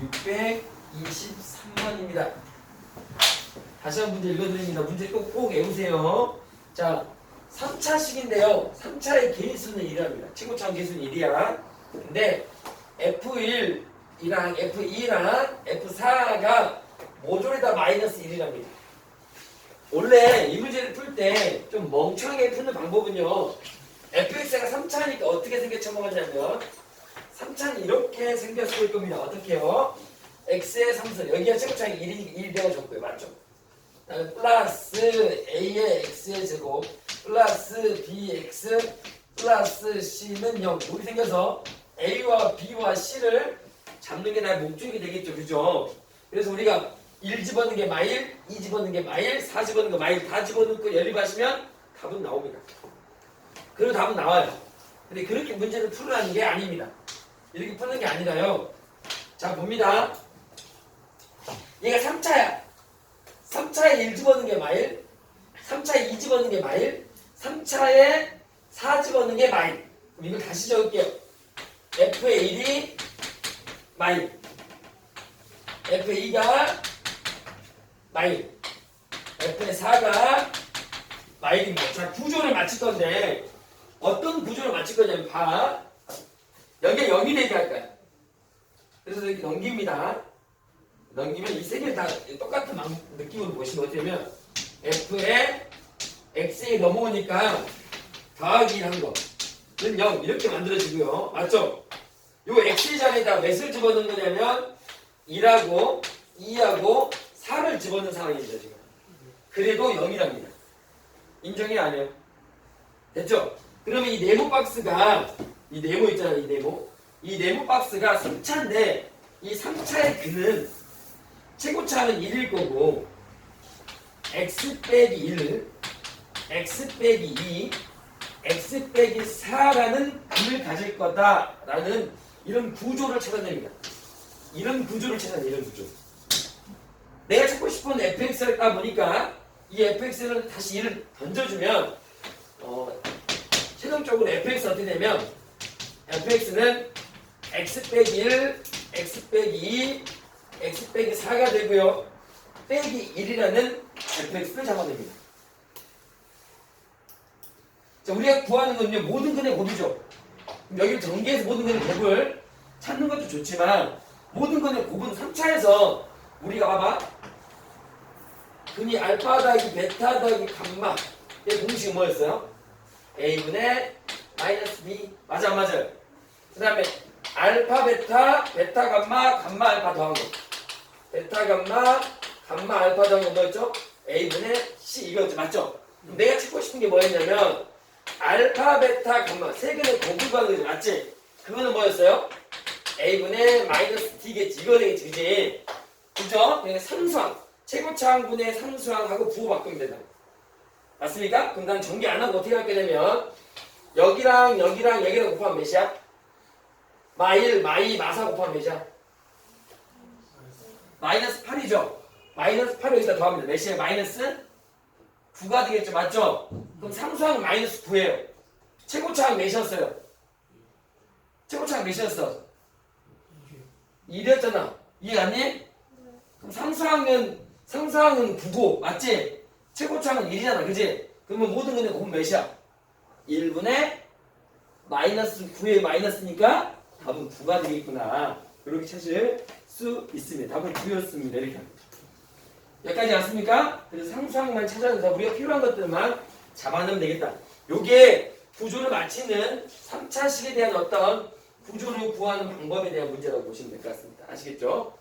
623번입니다. 다시 한번 문제 읽어드립니다. 문제 꼭, 꼭 외우세요. 자, 3차식인데요. 3차의 개수는 1이랍니다. 친구창 개수는 1이야. 근데 F1이랑 F2랑 F4가 모조리 다 마이너스 1이랍니다. 원래 이 문제를 풀 때 좀 멍청하게 푸는 방법은요. fx가 3차니까 어떻게 생겨 처먹었냐면 3차는 이렇게 생겼을 겁니다. 어떻게요? x의 3선 여기가 최고차이 1이 1 되어졌고요. 맞죠? 플러스 a의 x의 제곱 플러스 bx 플러스 c는 0 이렇게 생겨서 a와 b와 c를 잡는 게 나의 목적이 되겠죠. 그죠? 그래서 우리가 1 집어넣는 게 마일, 2 집어넣는 게 마일, 4 집어넣는 게 마일 다 집어넣고 연립하시면 답은 나옵니다. 그리고 답은 나와요. 근데 그렇게 문제를 풀으라는 게 아닙니다. 이렇게 푸는 게 아니라요. 자, 봅니다. 얘가 3차야. 3차에 1 집어넣는 게 마일, 3차에 2 집어넣는 게 마일, 3차에 4 집어넣는 게 마일. 그럼 이걸 다시 적을게요. F의 1이 마일, F2가 마일, F의 4가 마일입니다. 자, 구조를 맞출 건데, 어떤 구조를 맞출 거냐면, 봐. 여기에 0이 되게 할 거야. 그래서 이렇게 넘깁니다. 넘기면 이 세 개를 다 똑같은 막- 느낌으로 보시면 되면, F에 X에 넘어오니까 더하기 한 거 는 0 이렇게 만들어지고요. 맞죠? 요 X 자리에다 몇을 집어넣는 거냐면 1하고 2하고 4를 집어넣는 상황입니다. 지금. 그래도 0이랍니다. 인정이 안 해요. 됐죠? 그러면 이 네모 박스가 이 네모 있잖아요. 이 네모. 이 네모 박스가 3차인데 이 3차의 근은 최고차는 1일 거고 x 빼기 1, x 빼기 2, x 빼기 4라는 근을 가질 거다라는 이런 구조를 찾아냅니다. 이런 구조를 찾아내 이런 구조. 내가 찾고 싶은 fx를 따 보니까 이 fx를 다시 1을 던져주면 어, 최종적으로 fx 어떻게 되면 fx는 x 빼기 1, x 빼기 2, x 빼기 4가 되고요. 빼기 1이라는 fx를 잡아냅니다. 자, 우리가 구하는 건요, 모든 근의 곱이죠. 여기를 전개해서 모든 근의 곱을 찾는 것도 좋지만, 모든 근의 곱은 3차에서 우리가 봐봐. 근이 알파 더하기 베타 더하기 감마. 의 공식이 뭐였어요? a분의 마이너스 b. 맞아, 안 맞아요? 그 다음에 알파 베타, 베타 감마, 감마 알파 더한 거. 베타 감마, 감마 알파 더한 거 뭐였죠? a분의 c 이거였죠. 맞죠? 내가 찾고 싶은 게 뭐였냐면 알파, 베타, 감마 세 곱을 구하는 거지. 맞지? 그거는 뭐였어요? a분의 마이너스 t겠지. 이거 되겠지. 그지? 그죠? 그러니까 상수항. 최고차항분의 상수항하고 부호 바꾸면 된다. 맞습니까? 그럼 난 전개 안 하고 어떻게 할 거냐면 여기랑 여기랑 여기랑 곱하면 몇이야? 마일, 마이, 마사 곱하면 몇이야? 마이너스 8이죠? 마이너스 8을 여기다 더하면 몇이에요? 마이너스 9가 되겠죠? 맞죠? 그럼 상수항은 마이너스 9예요. 최고차항 몇이었어요? 최고차항 몇이었어? 1이었잖아. 이해 갔니? 그럼 상수항은 상수항은 9고 맞지? 최고차항은 1이잖아. 그지? 그러면 모든 근의 곱은 몇이야? 1분의 마이너스 9의 마이너스니까 답은 9가 되겠구나. 이렇게 찾을 수 있습니다. 답은 9였습니다. 이렇게 합니다. 여기까지 왔습니까? 그래서 상수항만 찾아서 우리가 필요한 것들만 잡아내면 되겠다. 요게 구조를 맞히는 3차식에 대한 어떤 구조를 구하는 방법에 대한 문제라고 보시면 될 것 같습니다. 아시겠죠?